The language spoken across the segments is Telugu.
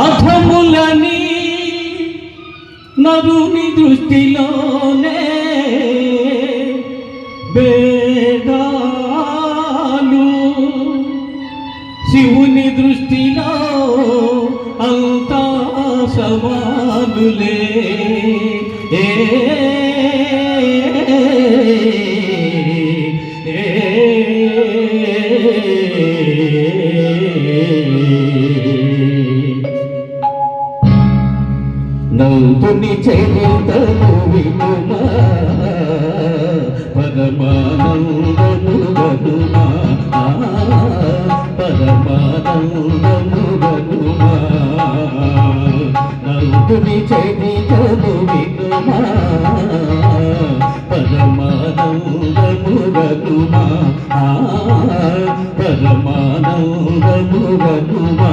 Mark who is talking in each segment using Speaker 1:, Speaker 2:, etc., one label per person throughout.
Speaker 1: అధములని నరుని దృష్టిలోనే భేదాలు శివుని దృష్టిలో అంతా సమానులే. ఏ నందుని చరితము వినుమా. పరమానందము గనుమా. పరమానందము గనుమా. నందుని చరితము వినుమా. పరమానందము గనుమా. పరమానందము గనుమా.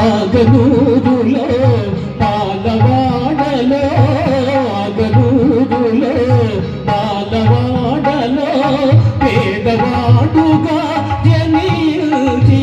Speaker 1: ఆగనూరులో పాలవాడలో ఆగనూరులో పాలవాడలో పేదవాడుగా జనియుచి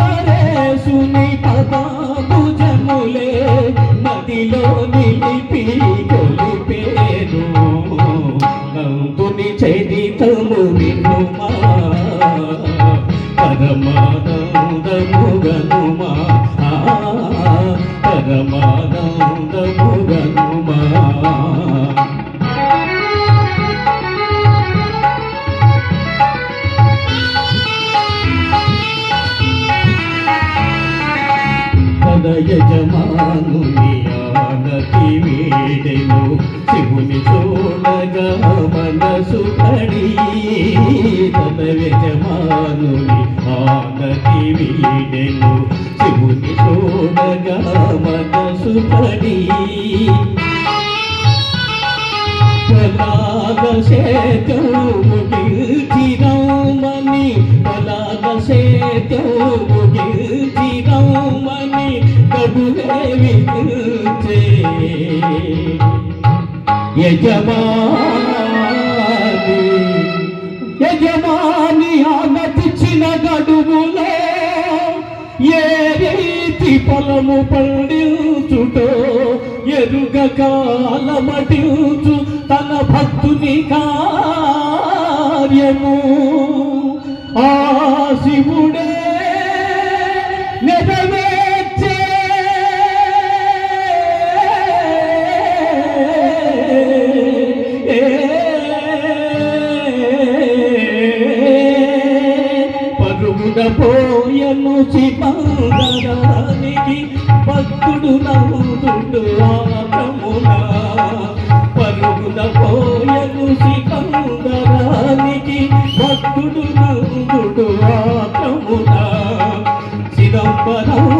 Speaker 1: త్రికంబరేశుని పదాభుజములే నదిలో నిలిపి కొలిపేను. నందుని చరితము వినుమా. పరమానందము గనుమా పరమానందము గనుమా తన వీడెను శివుని చూడగా మనసు పడి తన యజమానుని ఆనకి వీడెను శివుని చూడగా మనసు పడి. పలాగ సేతము కడుగే యజమాని యజమాని ఆనతిచ్చిన గడువులో ఏ రీతి పొలము పండించుటో ఎరుగ కాలమటించు తన భక్తుని కార్యము. ఆ శివుడే పరుగున పోయను శివంగరానికి భక్తుడు నవ్వుతుండు ఆకమున పరుగున పోయను శివంగరానికి భక్తుడు నవ్వుడు ఆకమున చిదంబరం